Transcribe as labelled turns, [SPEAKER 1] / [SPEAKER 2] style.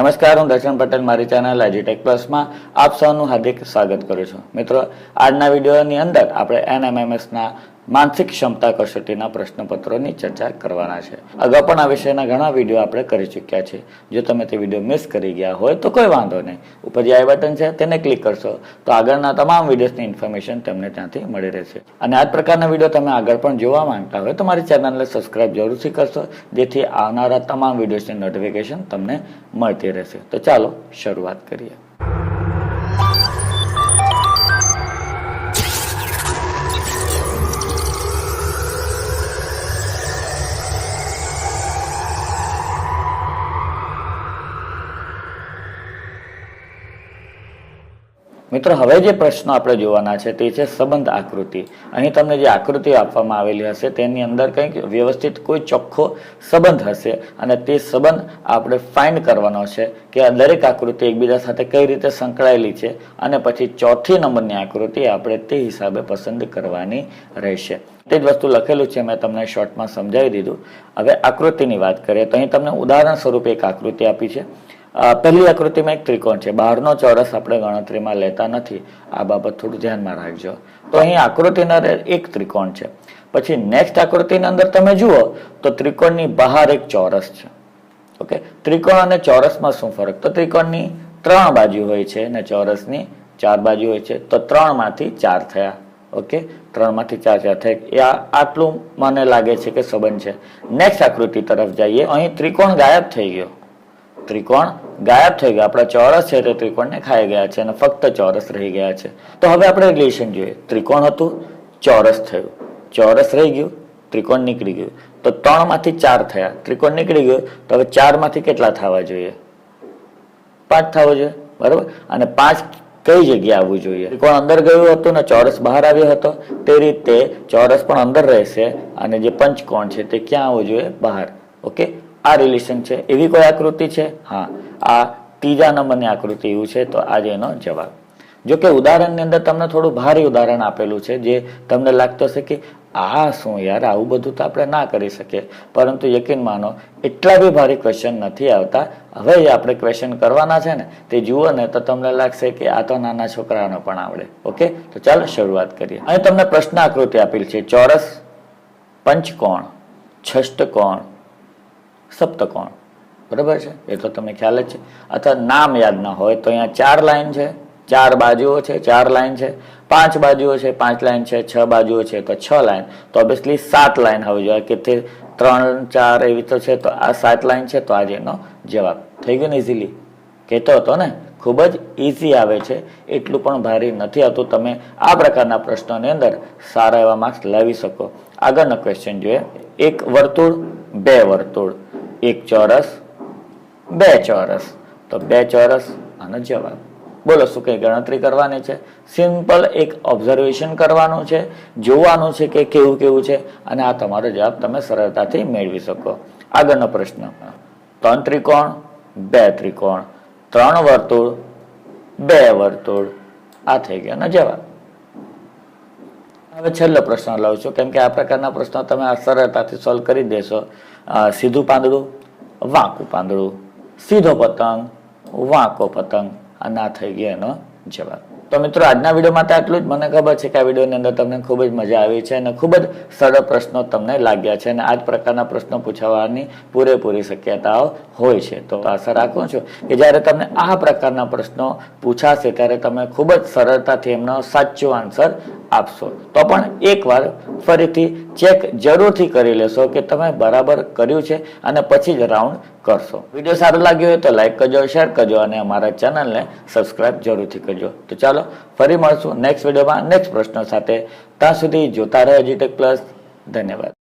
[SPEAKER 1] નમસ્કાર, હું દર્શન પટેલ, મારી ચેનલ એજ્યુટેક પ્લસમાં આપ સૌનું હાર્દિક સ્વાગત કરું છું. મિત્રો, આજના વિડીયોની અંદર આપણે એનએમએમએસના માનસિક ક્ષમતા કસોટીના પ્રશ્નપત્રોની ચર્ચા કરવાના છે. અગાઉ પણ આ વિષયના ઘણા વીડિયો આપણે કરી ચૂક્યા છે. જો તમે તે વીડિયો મિસ કરી ગયા હોય તો કોઈ વાંધો નહીં. ઉપર જે આઈ બટન છે, તેને ક્લિક કરશો તો આગળના તમામ વિડીયોસની ઇન્ફોર્મેશન તમને ત્યાંથી મળી રહેશે. અને આ પ્રકારના વીડિયો તમે આગળ પણ જોવા માંગતા હોય તો મારી ચેનલને સબસ્ક્રાઇબ જરૂરથી કરશો, જેથી આવનારા તમામ વિડીયોસની નોટિફિકેશન તમને મળતી રહેશે. તો ચાલો શરૂઆત કરીએ. મિત્રો, હવે જે પ્રશ્નો આપણે જોવાના છે તે છે સંબંધ આકૃતિ. અહીં તમને જે આકૃતિ આપવામાં આવેલી હશે તેની અંદર કંઈક વ્યવસ્થિત કોઈ ચોખ્ખો સંબંધ હશે અને તે સંબંધ આપણે ફાઇન્ડ કરવાનો છે કે આ દરેક આકૃતિ એકબીજા સાથે કઈ રીતે સંકળાયેલી છે અને પછી ચોથી નંબરની આકૃતિ આપણે તે હિસાબે પસંદ કરવાની રહેશે. તે જ વસ્તુ લખેલું છે, મેં તમને શોર્ટમાં સમજાવી દીધું. હવે આકૃતિની વાત કરીએ તો અહીં તમને ઉદાહરણ સ્વરૂપે એક આકૃતિ આપી છે. પહેલી આકૃતિમાં એક ત્રિકોણ છે. બહારનો ચોરસ આપણે ગણતરીમાં લેતા નથી. આ બાબત થોડું ધ્યાનમાં રાખજો. તો અહીં આકૃતિના એક ત્રિકોણ છે. પછી નેક્સ્ટ આકૃતિની અંદર તમે જુઓ તો ત્રિકોણની બહાર એક ચોરસ છે. ઓકે? ત્રિકોણ અને ચોરસમાં શું ફરક? તો ત્રિકોણની ત્રણ બાજુ હોય છે અને ચોરસની ચાર બાજુ હોય છે. તો ત્રણમાંથી ચાર થયા. ઓકે? ત્રણમાંથી ચાર ચાર થયા. એ આટલું મને લાગે છે કે સંબંધ છે. નેક્સ્ટ આકૃતિ તરફ જઈએ. અહીં ત્રિકોણ ગાયબ થઈ ગયો. ત્રિકોણ ગાયબ થઈ ગયા. આપણા ચોરસ છે તે ત્રિકોણને ખાઈ ગયા છે અને ફક્ત ચોરસ રહી ગયા છે. તો હવે આપણે રિલેશન જોઈએ. ત્રિકોણ હતું, ચોરસ થયું. ચોરસ રહી ગયું, ત્રિકોણ નીકળી ગયું. તો ત્રણમાંથી ચાર થયા. ત્રિકોણ નીકળી ગયું, તો હવે ચારમાંથી કેટલા થવા જોઈએ? પાંચ થવો જોઈએ, બરાબર? અને પાંચ કઈ જગ્યાએ આવવું જોઈએ? ત્રિકોણ અંદર ગયું હતું ને ચોરસ બહાર આવ્યો હતો, તે રીતે ચોરસ પણ અંદર રહેશે અને જે પંચકોણ છે તે ક્યાં આવવું જોઈએ? બહાર. ઓકે? આ રિલેશન છે. એવી કોઈ આકૃતિ છે? હા. આ ત્રીજા નંબરની આકૃતિ એવું છે, તો આજે એનો જવાબ. જો કે ઉદાહરણની અંદર તમને થોડું ભારે ઉદાહરણ આપેલું છે, જે તમને લાગતું હશે કે આ શું યાર, આવું બધું તો આપણે ના કરી શકીએ. પરંતુ યકીન માનો, એટલા બી ભારે ક્વેશ્ચન નથી આવતા. હવે આપણે ક્વેશ્ચન કરવાના છે ને, તે જુઓ ને તો તમને લાગશે કે આ તો નાના છોકરાઓને પણ આવડે. ઓકે? તો ચાલો શરૂઆત કરીએ. અહીં તમને પ્રશ્ન આકૃતિ આપેલ છે. ચોરસ, પંચકોણ છષ્ટકોણ સપ્તકોણ બરાબર છે? એ તો તમને ખ્યાલ જ છે. અથવા નામ યાદ ના હોય તો અહીંયા ચાર લાઈન છે. ચાર બાજુઓ છે, ચાર લાઈન છે. પાંચ બાજુઓ છે, પાંચ લાઈન છે, છ બાજુઓ છે, તો છ લાઈન. તો ઓબ્વિયસલી સાત લાઈન હોવી જોઈએ કે તે ત્રણ, ચાર એવી તો છે, તો આ સાત લાઈન છે, તો આજે એનો જવાબ થઈ ગયો ને ઇઝીલી કહેતો હતો ને, ખૂબ જ ઇઝી આવે છે. એટલું પણ ભારે નથી આવતું. તમે આ પ્રકારના પ્રશ્નોની અંદર સારા એવા માર્ક્સ લાવી શકો. આગળનો ક્વેશ્ચન જોઈએ. એક વર્તુળ, બે વર્તુળ. એક ચોરસ, બે ચોરસ. તો બે ચોરસ આનો જવાબ. બોલો, શું કઈ ગણતરી કરવાની છે? સિમ્પલ એક ઓબ્ઝર્વેશન કરવાનું છે, જોવાનું છે કે કેવું કેવું છે, અને આ તમારો જવાબ તમે સરળતાથી મેળવી શકો. આગળનો પ્રશ્ન. ત્રણ ત્રિકોણ, બે ત્રિકોણ. ત્રણ વર્તુળ, બે વર્તુળ. આ થઈ ગયાનો જવાબ. હવે છેલ્લો પ્રશ્ન લઉં છું, કેમ કે આ પ્રકારના પ્રશ્નો તમે સરળતાથી સોલ્વ કરી દેશો. સીધું પાંદડું, વાંકું પાંદડું, સીધો પતંગ, વાંકો પતંગ, આ થઈ ગયો એનો જવાબ. તો મિત્રો, આજના વિડીયોમાં તો આટલું જ. મને ખબર છે કે આ વિડીયોની અંદર તમને ખૂબ જ મજા આવી છે અને ખૂબ જ સરળ પ્રશ્નો તમને લાગ્યા છે અને આ જ પ્રકારના પ્રશ્નો પૂછવાની પૂરેપૂરી શક્યતાઓ હોય છે. તો આશા રાખું છું કે જ્યારે તમને આ પ્રકારના પ્રશ્નો પૂછાશે, ત્યારે તમે ખૂબ જ સરળતાથી એમનો સાચો આન્સર આપશો. તો પણ એકવાર ફરીથી ચેક જરૂરથી કરી લેશો કે તમે બરાબર કર્યું છે અને પછી જ રાઉન્ડ કરશો. વીડિયો સારો લાગ્યો હોય તો લાઈક કરજો શેર કરજો અને અમારા ચેનલને સબસ્ક્રાઇબ જરૂરથી કરજો. તો ચાલો, ફરી મળશું નેક્સ્ટ વિડીયોમાં. નેક્સ્ટ પ્રશ્નો સાથે. ત્યાં સુધી જોતા રહો જીટેક પ્લસ ધન્યવાદ.